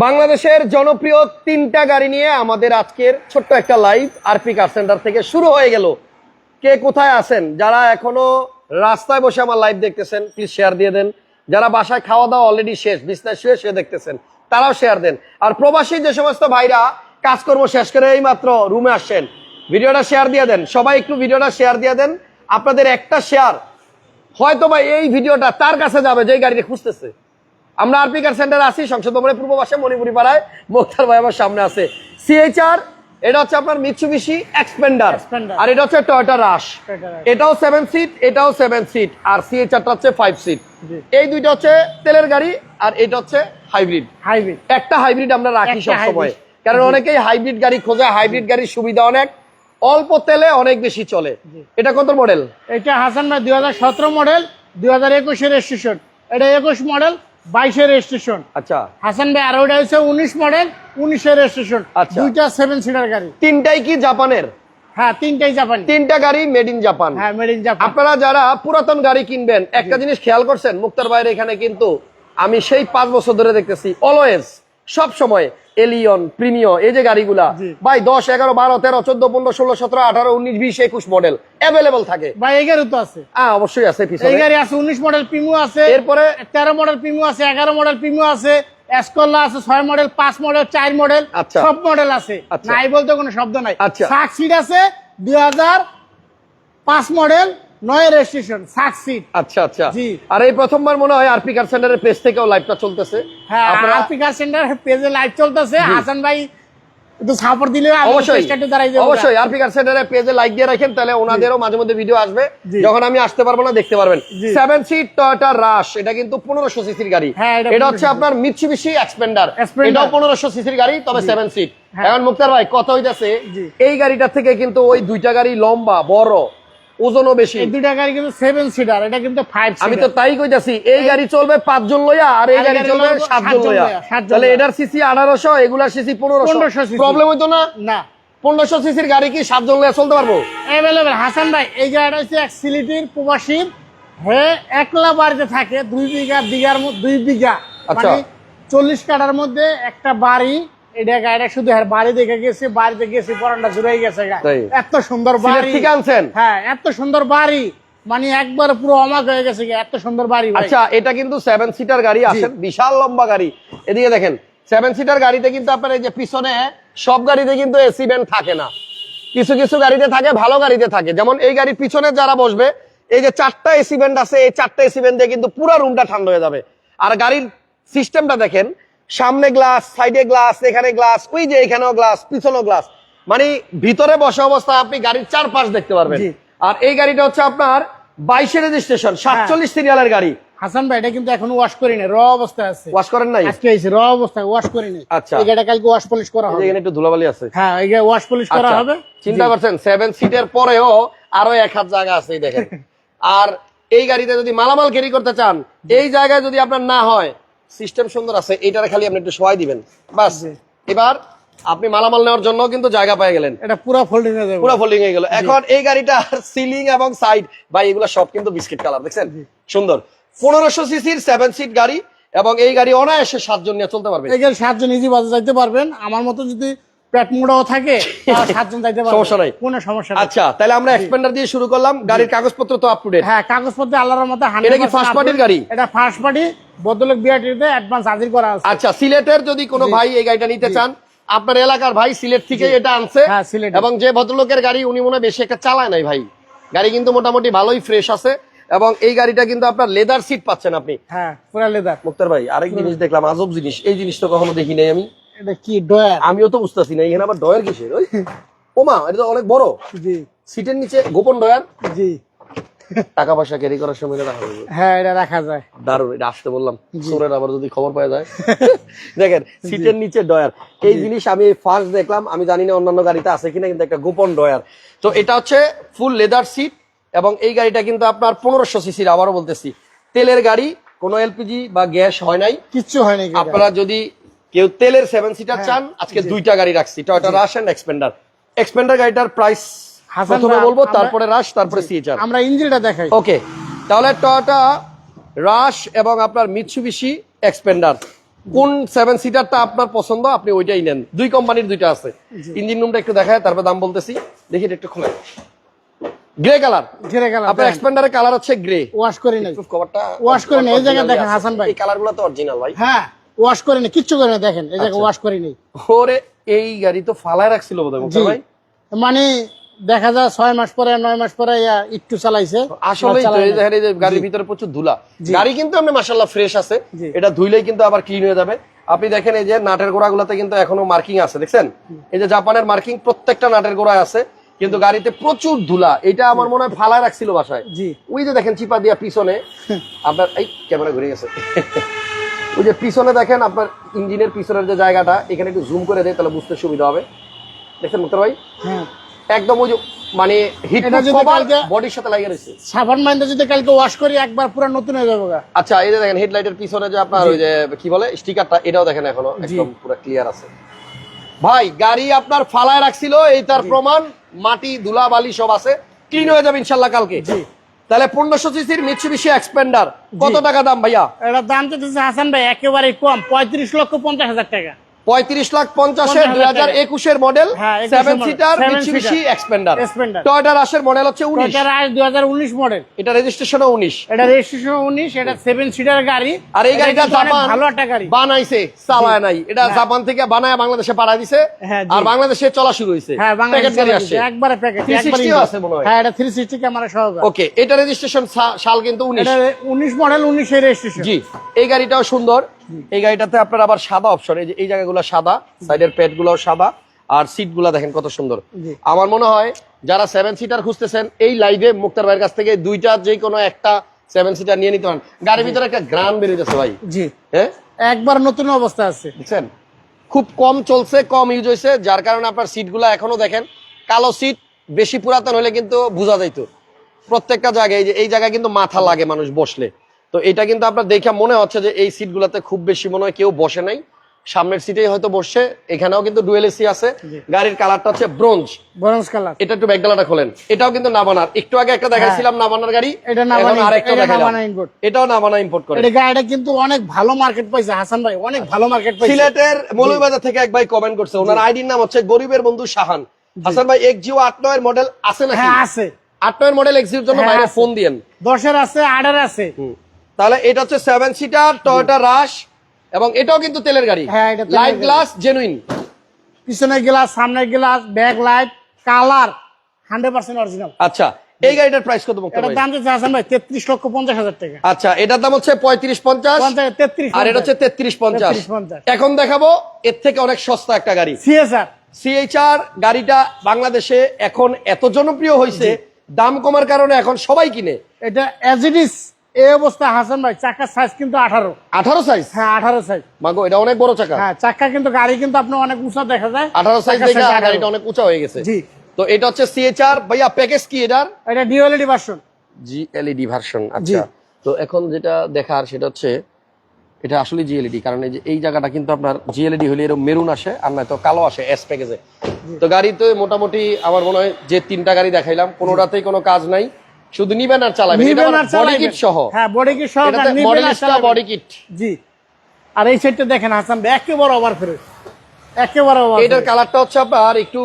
বাংলাদেশের জনপ্রিয় তিনটা গাড়ি নিয়ে আমাদের আজকের ছোট্ট একটা লাইভ আরপি কার সেন্টার থেকে শুরু হয়ে গেল। কে কোথায় আছেন? যারা এখনও রাস্তায় বসে আমার লাইভ দেখতেছেন প্লিজ শেয়ার দিয়ে দেন। যারা বাসায় খাওয়া দাওয়া অলরেডি শেষ বিছনায় শুয়ে শুয়ে দেখতেছেন, তারাও শেয়ার দেন। আর প্রবাসী যে সমস্ত ভাইরা কাজকর্ম শেষ করে এই মাত্র রুমে আসছেন, ভিডিওটা শেয়ার দিয়ে দেন। সবাই একটু ভিডিওটা শেয়ার দিয়ে দেন। আপনাদের একটা শেয়ার হয়তো বা এই ভিডিওটা তার কাছে যাবে যে গাড়িটা খুঁজতেছে। আমরা আরপি কার সেন্টারে আছি সংসদ ভবনের পূর্ব পাশে মণিপুরি পাড়ায় মোক্তার ভাই আমার সামনে আছে। সিএইচআর এটা হচ্ছে আপনার মিৎসুবিশি এক্সপেন্ডার আর এটা হচ্ছে টয়টা রাশ এটাও সেভেন সিট এটাও সেভেন সিট আর সিএইচআরটা হচ্ছে ফাইভ সিট এই দুইটা হচ্ছে তেলের গাড়ি আর এটা হচ্ছে হাইব্রিড হাইব্রিড একটা হাইব্রিড আমরা রাখি একটা সব সময় কারণ অনেকেই হাইব্রিড গাড়ি খোঁজে হাইব্রিড গাড়ির সুবিধা অনেক। অল্প তেলে অনেক বেশি চলে। এটা কত মডেল এটা হাসান ভাই দুই হাজার সতেরো মডেল দুই হাজার একুশের এটা একুশ মডেল বাইশের রেজিস্ট্রেশন আচ্ছা। হাসান ভাই আর ওটা হচ্ছে উনিশ মডেল উনিশের রেজিস্ট্রেশন আচ্ছা। দুইটা সেভেন সিটার গাড়ি। তিনটাই কি জাপানের? হ্যাঁ তিনটাই জাপান। তিনটা গাড়ি মেড ইন জাপান হ্যাঁ মেড ইন জাপান আপনারা যারা পুরাতন গাড়ি কিনবেন একটা জিনিস খেয়াল করছেন মুক্তার বাইরে এখানে কিন্তু আমি সেই পাঁচ বছর ধরে দেখতেছি অলওয়েজ সব সময় এলিয়ন প্রিমিয় এই যে গাড়িগুলা। ভাই দশ এগারো বারো তেরো চোদ্দ পনেরো ষোলো সতেরো আঠারো উনিশ বিশ একুশ মডেল অ্যাভেলেবল থাকে ভাই এই গাড়ি তো আছে হ্যাঁ অবশ্যই আছে এই গাড়ি আছে উনিশ মডেল পিমু আছে এরপরে তেরো মডেল পিমু আছে এগারো মডেল পিমু আছে এসকল্লা আছে ছয় মডেল পাঁচ মডেল চার মডেল আচ্ছা। সব মডেল আছে আচ্ছা। নাই বলতে কোনো শব্দ নাই আচ্ছা। সাক সিট আছে দুই হাজার পাঁচ মডেল নয় রেজিস্ট্রেশন সাক সিট আচ্ছা আচ্ছা। জি। আর এই প্রথমবার মনে হয় আরপি কার সেন্টারের পেজ থেকেও লাইভটা চলতেছে। হ্যাঁ আরপিকার সেন্টার পেজে লাইভ চলতেছে। হাসান ভাই একটু সাপোর্ট দিলে অবশ্যই। অবশ্যই আরপি কার সেন্টারের পেজে লাইক দিয়ে রাখেন তাহলে ওনাদেরও মাঝে মধ্যে ভিডিও আসবে। যখন আমি আসতে পারব না দেখতে পারবেন। সেভেন সিট টয়োটা রাশ এটা কিন্তু পনেরোশো সিসির গাড়ি। হ্যাঁ, এটা হচ্ছে আপনার মিৎসুবিশি এক্সপেন্ডার। এটাও পনেরোশো সিসির গাড়ি তবে সেভেন সিট হ্যাঁ। এখন মুক্তার ভাই কত হইতাছে। এই গাড়িটা থেকে কিন্তু ওই দুইটা গাড়ি লম্বা বড়। ওজনও বেশি। এই দুইটা গাড়ি কিন্তু সেভেন সিটার এটা কিন্তু আমি তো তাই কইতাছি এই গাড়ি চলবে পাঁচজন লইয়া আর এই গাড়ি চলবে লইয়া। তাহলে এটার সিসি আঠারোশো এগুলার সিসি 1500 প্রবলেম হইতো না? না। পনেরোশো সিসির গাড়ি কি সাতজন লইয়া চলতে পারব? হাসান ভাই এই গাড়িটা হচ্ছে এক সিলিটির প্রবাসীর হে একলা বাড়িতে থাকে দুই বিঘা বিঘার দুই বিঘা। আচ্ছা। মানে চল্লিশ কাটার মধ্যে একটা বাড়ি এটা গাড়িটা শুধু হ্যাঁ বাড়ি দেখে গেছে বাড়িতে গেছে পরানটা জুড়ে গেছে এত সুন্দর বাড়ি। থেকে আনছেন? হ্যাঁ এত সুন্দর বাড়ি। মানে একবার পুরো অমাক হয়ে গেছে এত সুন্দর বাড়ি আচ্ছা এটা কিন্তু সেভেন সিটার গাড়ি আসেন বিশাল লম্বা গাড়ি। এদিকে দেখেন সেভেন সিটার গাড়িতে কিন্তু আপনার এই যে পিছনে সব গাড়িতে কিন্তু এসি ব্যান্ড থাকে না। কিছু কিছু গাড়িতে থাকে ভালো গাড়িতে থাকে। যেমন এই গাড়ির পিছনে যারা বসবে এই যে চারটা এসি ব্যান্ড আছে এই চারটা এসি ব্যান্ড দিয়ে কিন্তু পুরো রুমটা ঠান্ডা হয়ে যাবে। আর গাড়ির সিস্টেমটা দেখেন সামনে গ্লাস সাইডে গ্লাস এখানে গ্লাস ওই যে এখানেও গ্লাস পিছনেও গ্লাস মানে ভিতরে বসা অবস্থায় আপনি গাড়ির চারপাশ দেখতে পারবেন। আর এই গাড়িটা হচ্ছে আপনার বাইশে রেজিস্ট্রেশন সাতচল্লিশ সিরিয়ালের গাড়ি। হাসান ভাই এটা কিন্তু এখন ওয়াশ করি না র অবস্থায় আছে। ওয়াশ করেন নাই? আজকে এসে র অবস্থায় ওয়াশ করি না আচ্ছা। এই গাড়িটা কালকে ওয়াশ পলিশ করা হবে। এখানে একটু ধুলাবালি আছে। হ্যাঁ এই গাড়ি ওয়াশ পলিশ করা আচ্ছা, হবে। চিন্তা করছেন সেভেন সিটের পরেও আরও এক হাত জায়গা আছে দেখেন। আর এই গাড়িতে যদি মালামাল ক্যারি করতে চান এই জায়গায় যদি আপনার না হয় সিস্টেম সুন্দর আছে এইটার খালি আপনি একটু সহায় দিবেন। বাস এবার আপনি মালামাল নেওয়ার জন্য কিন্তু জায়গা পেয়ে গেলেন। এটা পুরো ফোল্ডিং হয়ে যাবে। পুরো ফোল্ডিং হয়ে গেল। এখন এই গাড়িটার সিলিং এবং সাইড ভাই এগুলো সব কিন্তু বিস্কিট কালার দেখছেন? সুন্দর। পনেরোশো সিসির সেভেন সিট গাড়ি এবং এই গাড়ি অনায়াসে সাতজন নিয়ে চলতে পারবে। এই গাড়ি সাতজন ইজি বাজে যাইতে পারবেন। আমার মতো যদি পেট মোড়াও থাকে সাতজন যাইতে পারবে। সমস্যা নাই। কোনো সমস্যা আচ্ছা তাহলে আমরা এক্সপেন্ডার দিয়ে শুরু করলাম। গাড়ির কাগজপত্র তো আপ টু ডেট হ্যাঁ কাগজপত্র আল্লাহর মতো এটা কি first party র গাড়ি? এটা ফার্স্ট পার্টি বদলক বিআরটিতে অ্যাডভান্স হাজির করা আছে। আচ্ছা সিলেটের যদি কোনো ভাই এই গাড়িটা নিতে চান আপনার এলাকার ভাই সিলেট থেকে এটা আনছে। হ্যাঁ। এবং যে ভদ্রলোকের গাড়ি উনি মনে হয় বেশি একটা চালায় নাই ভাই। গাড়ি কিন্তু মোটামুটি ভালোই ফ্রেশ আছে। এবং এই গাড়িটা কিন্তু আপনার লেদার সিট পাচ্ছেন আপনি। হ্যাঁ পুরা লেদার মুক্তার ভাই আরেক জিনিস দেখলাম আজব জিনিস। এই জিনিস তো কখনো দেখি নাই আমি। এটা কি ডয়ার আমিও তো বুঝতেছি না এখানে আবার ডয়ের কিসের? ওই ওমা এটা তো অনেক বড়। জি। সিটের নিচে গোপন ডয়ার জি। টাকা পয়সা ক্যারি করার সময় এটা রাখা যাবে হ্যাঁ এটা রাখা যায়। দারুণ এটা আসতে বললাম। সোরের আবার যদি খবর পাওয়া যায়। দেখেন সিটের নিচে ডয়ার এই জিনিস আমি ফার্স্ট দেখলাম আমি জানি না অন্যান্য গাড়িতে আছে কিনা কিন্তু একটা গোপন ডয়ার তো এটা হচ্ছে ফুল লেদার সিট এবং এই গাড়িটা কিন্তু আপনার পনেরোশো সিসির আবারও বলতেছি। তেলের গাড়ি কোনো এলপিজি বা গ্যাস হয় নাই। কিচ্ছু হয় নাই আপনারা যদি কেউ তেলের সেভেন সিটার হ্যাঁ, চান আজকে দুইটা গাড়ি রাখছি Toyota Rush and Xpander Xpander গাড়িটার প্রাইস প্রথমে বলব তারপরে রাশ তারপরে সিএচআর আমরা ইঞ্জিনটা দেখাই। ওকে তাহলে টয়োটা রাশ এবং আপনার মিৎসুবিশি এক্সপেন্ডার কোন সেভেন সিটারটা আপনার পছন্দ আপনি ওইটাই নেন। দুই কোম্পানির দুইটা আছে। ইঞ্জিন রুমটা একটু দেখায় তারপর দাম বলতেছি। দেখি এটা একটু খুলে। গ্রে কালার ঘিরে গেল আপনার এক্সপেন্ডারের কালার হচ্ছে গ্রে ওয়াশ করে নেই কভারটা Wash করে নেই, এই জায়গায় দেখেন হাসান ভাই। এই কালারগুলো তো অরিজিনাল ভাই। হ্যাঁ। ওয়াশ করে নেই কিচ্ছু করে নেই দেখেন এই আচ্ছা। ওয়াশ করে নেই। ওরে এই গাড়ি তো ফালায় রাখছিল বোধহয় জি। মুক্তার ভাই। মানে দেখা যায় ছয় মাস পরে নয় মাস পরে একটু চালাইছে। এই দেখেন এই যে গাড়ির ভিতরে প্রচুর ধুলা। গাড়ি কিন্তু আপনি মাশাল্লাহ ফ্রেশ আছে। এটা ধুইলেই কিন্তু আবার ক্লিন হয়ে যাবে। আপনি দেখেন এই যে নাটের গোড়াগুলোতে কিন্তু এখনও মার্কিং আছে দেখছেন? এই যে জাপানের মার্কিং প্রত্যেকটা নাটের গোড়ায় আছে কিন্তু গাড়িতে প্রচুর ধুলা। এটা আমার মনে হয় ফালায় রাখছিল বাসায়। ওই যে দেখেন চিপা দিয়া পিছনে। আপনার এই ক্যামেরা ঘুরে গেছে। ওই যে পিছনে দেখেন আপনার ইঞ্জিনের পিছনের যে জায়গাটা এখানে একটু জুম করে দেয় তাহলে বুঝতে সুবিধা হবে। দেখছেন মুক্তার ভাই? হ্যাঁ। একদম ওই যে মানে হিট বডির সাথে লাগিয়ে রয়েছে। সাবান মাইন্ডে যদি কালকে ওয়াশ করি একবার পুরো নতুন হয়ে যাবে আচ্ছা এই যে দেখেন হেডলাইটের পিছনে যে আপনার ওই যে কি বলে স্টিকারটা এটাও দেখেন এখনও একদম পুরো ক্লিয়ার আছে। ভাই গাড়ি আপনার ফালায় রাখছিল এই তার প্রমাণ মাটি ধুলা বালি সব আছে। ক্লিন হয়ে যাবে ইনশাল্লাহ কালকে। জি। তাহলে পনেরোশো সিসির বেশি এক্সপেন্ডার কত টাকা দাম ভাইয়া? এটার দাম তো হাসান ভাই একেবারে কম পঁয়ত্রিশ লক্ষ পঞ্চাশ হাজার টাকা। পঁয়ত্রিশ লাখ পঞ্চাশের দুই হাজার একুশের মডেল হ্যাঁ, 21 সেভেন সিটার এক্সপেন্ডার। টয়টা রাশের মডেল হচ্ছে উনিশ। দুই হাজার উনিশ মডেল এটা রেজিস্ট্রেশনও উনিশ। এটা রেজিস্ট্রেশন উনিশ এটা সেভেন সিটার গাড়ি। আর এই গাড়িটা জাপান ভালো একটা গাড়ি। বানাইছে চালায় নাই। এটা জাপান থেকে বানায় বাংলাদেশে পাঠায় দিছে। হ্যাঁ, আর বাংলাদেশে চলা শুরু হয়েছে। হ্যাঁ একবারে প্যাকেট 360 ও আছে মনে হয়। হ্যাঁ এটা থ্রি সিক্সটি ক্যামেরা সহ ওকে এটা রেজিস্ট্রেশন সাল কিন্তু উনিশ। উনিশ মডেল উনিশের রেজিস্ট্রেশন জি এই গাড়িটাও সুন্দর। এই গাড়িটাতে আপনার আবার সাদা অপশন এই যে এই জায়গাগুলো সাদা সাইডের প্যাডগুলো সাদা আর সিটগুলা দেখেন কত সুন্দর। আমার মনে হয় যারা সেভেন সিটার খুঁজতেছেন এই লাইভে মুক্তার ভাইয়ের কাছ থেকে দুইটা যে কোনো একটা সেভেন সিটার নিয়ে নিতে পারেন। গাড়ির ভিতরে একটা গ্রাম বেরিয়ে যাচ্ছে ভাই। জি। হ্যাঁ? একবার নতুন অবস্থা আছে। বুঝছেন? খুব কম চলছে কম ইউজ হয়েছে যার কারণে আপনার সিট সিটগুলো এখনও দেখেন কালো সিট বেশি পুরাতন হলে কিন্তু বোঝা যাইতো। প্রত্যেকটা জায়গায় এই যে এই জায়গায় কিন্তু মাথা লাগে মানুষ বসলে। তো এটা কিন্তু আপনার দেখে মনে হচ্ছে যে এই সিটগুলোতে খুব বেশি মনে হয় কেউ বসে নাই। সামনের সিটেই হয়তো বসছে এখানেও কিন্তু ডুয়েল এসি আছে। গাড়ির কালারটা হচ্ছে ব্রোঞ্জ ব্রোঞ্জ কালার এটা একটু ব্যাগডালাটা খোলেন। এটাও কিন্তু নাবানার একটু আগে একটা দেখাইছিলাম নাবানার গাড়ি হ্যাঁ। এটা নাবানা- আরেকটা দেখাইলাম। এটাও নাবানা ইম্পোর্ট করে। এটা গাড়িটা কিন্তু অনেক ভালো মার্কেট পাইছে হাসান ভাই। অনেক ভালো মার্কেট পাইছে। সিলেটের মৌলভীবাজার থেকে এক ভাই কমেন্ট করছে ওনার আইডির নাম হচ্ছে গরিবের বন্ধু শাহান। হাসান ভাই এক জিও আট নয়ের মডেল আছে নাকি? হ্যাঁ আছে। আট নয়ের মডেল এক্সির জন্য হ্যাঁ, বাইরে আছে। ফোন দিয়েন। দশের আছে আটের আছে। হুম। তাহলে এটা হচ্ছে সেভেন সিটার টয়োটা রাশ এবং এটাও কিন্তু তেলের গাড়ি। হ্যাঁ, এটা লাইট গ্লাস জেনুইন পিছনের গ্লাস সামনের glass back light colour hundred percent original আচ্ছা এই গাড়িটার প্রাইস কত এটার দাম দিচ্ছে হাসান ভাই তেত্রিশ লক্ষ পঞ্চাশ হাজার টাকা। আচ্ছা এটার দাম হচ্ছে পঁয়ত্রিশ পঞ্চাশ। পঞ্চাশ তেত্রিশ আর এটা হচ্ছে তেত্রিশ পঞ্চাশ। 33, এখন দেখাবো এর থেকে অনেক সস্তা একটা গাড়ি। সিএসআর সিএইচআর গাড়িটা বাংলাদেশে এখন এত জনপ্রিয় হয়েছে দাম কমার কারণে এখন সবাই কিনে। এটা অ্যাজ ইট এই অবস্থা হাসান ভাই চাকার সাইজ কিন্তু আঠারো। আঠারো সাইজ হ্যাঁ আঠারো সাইজ মাগো এটা অনেক বড় চাকা। হ্যাঁ চাকা কিন্তু গাড়ি কিন্তু আপনার অনেক উঁচা দেখা যায়। আঠারো সাইজ দেখে গাড়িটা অনেক উঁচা হয়ে গেছে। জি। তো এটা হচ্ছে সিএইচআর ভাইয়া প্যাকেজ কি এটার? এটা ডিওএলইডি ভার্সন জি এলইডি ভার্সন আচ্ছা। তো এখন যেটা দেখার সেটা হচ্ছে এটা আসলে জিএলইডি কারণ এই যে এই জায়গাটা কিন্তু আপনার জিএলইডি হলে এরকম মেরুন আসে আর নয়তো কালো আসে এস প্যাকেজে তো গাড়িতে মোটামুটি আমার মনে হয় যে তিনটা গাড়ি দেখাইলাম কোনোটাতেই কোনো কাজ নাই। শুধু নিবেন আর চালাবেন নিবেন আর বডি কিট সহ। হ্যাঁ বডি কিট সহ নিবেন আর চালাবেন। বডি কিট জি। আর এই সাইডটা দেখেন হাসান ভাই একেবারে ওভার ফ্রেশ একেবারে ওভার এটার কালারটা হচ্ছে আপনার একটু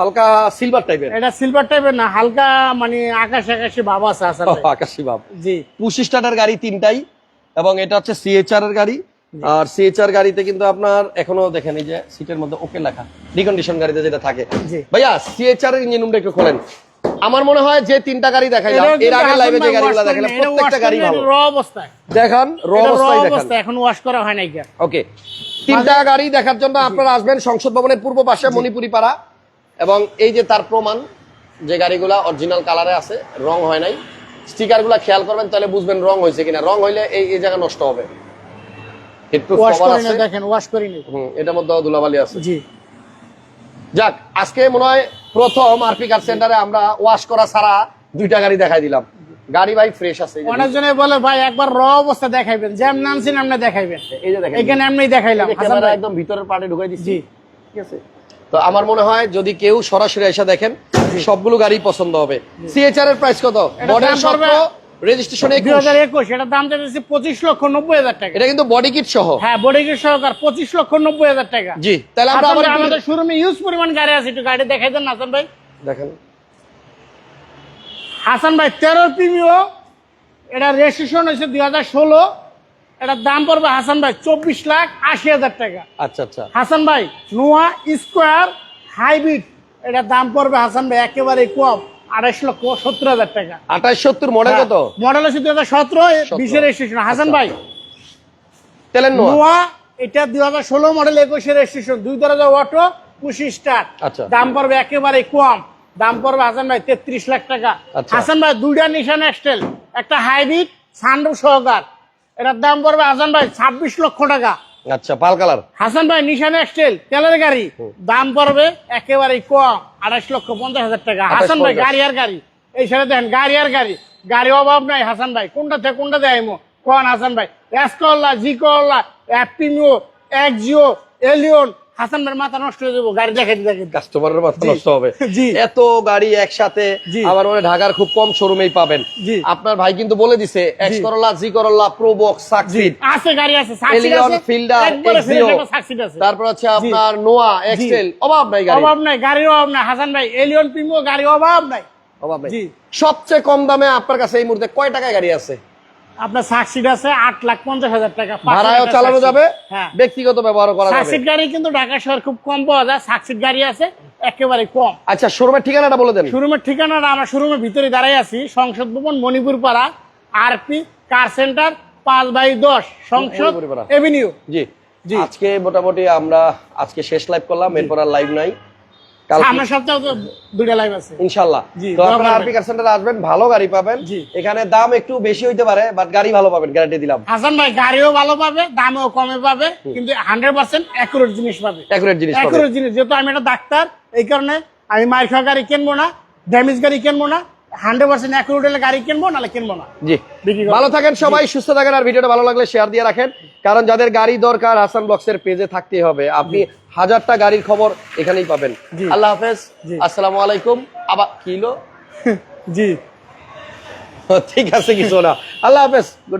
হালকা সিলভার টাইপের এটা সিলভার টাইপের না হালকা মানে আকাশ আকাশি ভাব আছে হাসান ভাই। আকাশি ভাব। জি। টাকার গাড়ি তিনটাই এবং এটা হচ্ছে সিএচআর এর গাড়ি। আর সিএচআর গাড়িতে কিন্তু আপনার এখনও দেখেন এই যে সিটের মধ্যে ওকে লেখা। রিকন্ডিশন গাড়িতে যেটা থাকে। জি। ভাইয়া সিএচআর এর ইঞ্জিন রুমটা একটু খোলেন। আমার মনে হয় যে তিনটা গাড়ি এটাও এর লাইভে যে গাড়িগুলো করেনি, এটা প্রত্যেকটা গাড়ি ভালো। র অবস্থায়। দেখান র অবস্থায় দেখান। এখন ওয়াশ করা হয় নাই ওকে তিনটা গাড়ি দেখার জন্য আপনারা আসবেন সংসদ ভবনের পূর্ব পাশে মণিপুরি পাড়া এবং এই যে তার প্রমাণ যে গাড়িগুলা অরিজিনাল কালারে আছে রং হয় নাই। স্টিকারগুলা খেয়াল করবেন তাহলে বুঝবেন রং হয়েছে কিনা। রং হইলে এই এই জায়গা নষ্ট হবে। দেখেন ওয়াশ করে নি হুম এটার মধ্যে ধুলাবালি আছে। জি। যাক আজকে মনে হয় প্রথম আরপি কার সেন্টারে আমরা ওয়াশ করা ছাড়া দুইটা গাড়ি দেখাই দিলাম। গাড়ি ভাই ফ্রেশ আছে। অনেকজনে বলে ভাই একবার র অবস্থা দেখাইবেন যেমন নামছেন আপনি দেখাইবেন। এই যে দেখেন এখানে এমনি দেখাইলাম ক্যামেরা একদম ভিতরের পার্টে ঢুকাই দিচ্ছি। ঠিক আছে? তো আমার মনে হয় যদি কেউ সরাসরি এসে দেখেন সবগুলো গাড়ি পছন্দ হবে। সিএচআর এর প্রাইস কত? মডেল সতেরো রেজিস্ট্রেশন দুই হাজার একুশ এটার দাম চাইতেছি পঁচিশ লক্ষ নব্বই হাজার টাকা। এটা কিন্তু বডি কিট সহ। হ্যাঁ বডি কিট সহকার পঁচিশ লক্ষ নব্বই হাজার টাকা। জি তাহলে আমরা আবার ভাই, আমাদের শোরুমে ইউজ পরিমাণ গাড়ি আছে একটু গাড়ি দেখাই দেন হাসান ভাই। দেখেন। হাসান ভাই তেরো প্রিমিও এটা রেজিস্ট্রেশন হয়েছে দুই হাজার ষোলো। এটার দাম পড়বে হাসান ভাই চব্বিশ লাখ আশি হাজার টাকা। আচ্ছা আচ্ছা। হাসান ভাই নোয়া স্কোয়ার হাইব্রিড এটার দাম পড়বে হাসান ভাই একেবারে কম। আড়াইশ লক্ষ সত্তর হাজার টাকা। আঠাশ সত্তর মডেল কত? মডেল হচ্ছে দুই হাজার সতেরো বিশের রেজিস্ট্রেশন হাসান। ভাই তেলেন নোয়া? এটা দুই হাজার ষোলো মডেল একুশের রেজিস্ট্রেশন দুই দরজা অটো পুশি স্টার আচ্ছা। দাম পড়বে একেবারে কম। দাম পড়বে হাসান ভাই তেত্রিশ লাখ টাকা। আচ্ছা। হাসান ভাই দুইটা নিশান এক্সটেল একটা হাইব্রিড সানরুফ সহকার। এটার দাম পড়বে হাসান ভাই ছাব্বিশ লক্ষ টাকা। আচ্ছা পাল কালার। হাসান ভাই নিশান এক্সটেল তেলের গাড়ি। দাম পড়বে একেবারে কম আড়াইশ লক্ষ পঞ্চাশ হাজার টাকা। হাসান ভাই। গাড়ি আর গাড়ি। এই সাথে দেখেন গাড়ি আর গাড়ি। গাড়ি অভাব নাই হাসান ভাই। কোনটা থেকে কোনটা দেয় কোন হাসান ভাই? এস করলা জি করলা অ্যাপিমিও এক্সিও এলিয়ন হাসান ভাইয়ের মাথা নষ্ট হয়ে যাব গাড়ি দেখে দেখে কাস্টমারের মাথা নষ্ট হবে। এত গাড়ি একসাথে আবার মানে ঢাকার খুব কম শোরুমেই পাবেন। আপনার ভাই কিন্তু বলে দিছে এক্স করলা জি করলা প্রোবক্স সাকসিড আছে গাড়ি আছে সাকসিড আছে ফিল্ডার এক্সিও fresh আছে। তারপর আপনার নোয়া এক্সেল অভাব নাই গাড়ি অভাব নাই গাড়ির অভাব নাই হাসান ভাই এলিয়ন গাড়ি অভাব নাই। অভাব নাই। সবচেয়ে কম দামে আপনার কাছে এই মুহূর্তে কয় টাকায় গাড়ি আছে? আপনার সাকসিড আছে আট লাখ পঞ্চাশ হাজার টাকা চালানো যাবে? হ্যাঁ। ব্যক্তিগত ব্যবহার করা যাবে? সাকসিড গাড়ি কিন্তু ঢাকা শহর খুব কম পাওয়া যায় সাকসিড গাড়ি আছে একেবারে কম। আচ্ছা শোরুমের ঠিকানাটা বলে দেন। শোরুমের ঠিকানাটা আমরা শোরুমের ভিতরে দাঁড়াই আছি Sangsad Bhaban Manipur Para RP car centre পাঁচ বাই দশ সংসদ এভিনিউ জি। জি। আজকে মোটামুটি আমরা আজকে শেষ লাইভ করলাম এরপর আর লাইভ নাই। সামনের সপ্তাহে তো দুইটা লাইভ আছে। ইনশাল্লাহ তো আপনারা আরপি কার সেন্টারে আসবেন ভালো গাড়ি পাবেন। এখানে দাম একটু বেশি হইতে পারে বাট গাড়ি ভালো পাবেন গ্যারান্টি দিলাম। হাসান ভাই গাড়িও ভালো পাবে দামেও কমে পাবে কিন্তু হান্ড্রেড পার্সেন্ট অ্যাকুরেট জিনিস পাবে। অ্যাকুরেট জিনিস পাবেন অ্যাকুরেট জিনিস যেহেতু আমি একটা ডাক্তার এই কারণে আমি মাইর খাওয়া গাড়ি কিনবো না ড্যামেজ গাড়ি কিনবো না হান্ড্রেড পার্সেন্ট অ্যাকুরেট হলে গাড়ি কিনবো নাহলে কিনবো না। জি। ভালো থাকেন সবাই সুস্থ থাকেন আর ভিডিওটা ভালো লাগলে শেয়ার দিয়ে রাখেন। কারণ যাদের গাড়ি দরকার হাসান ব্লগসের পেজে থাকতে হবে। আপনি হাজারটা গাড়ির খবর এখানেই পাবেন। আল্লাহ হাফেজ আসসালাম আলাইকুম। আবার কিলো জি। ঠিক আছে কিছু না। আল্লাহ হাফেজ।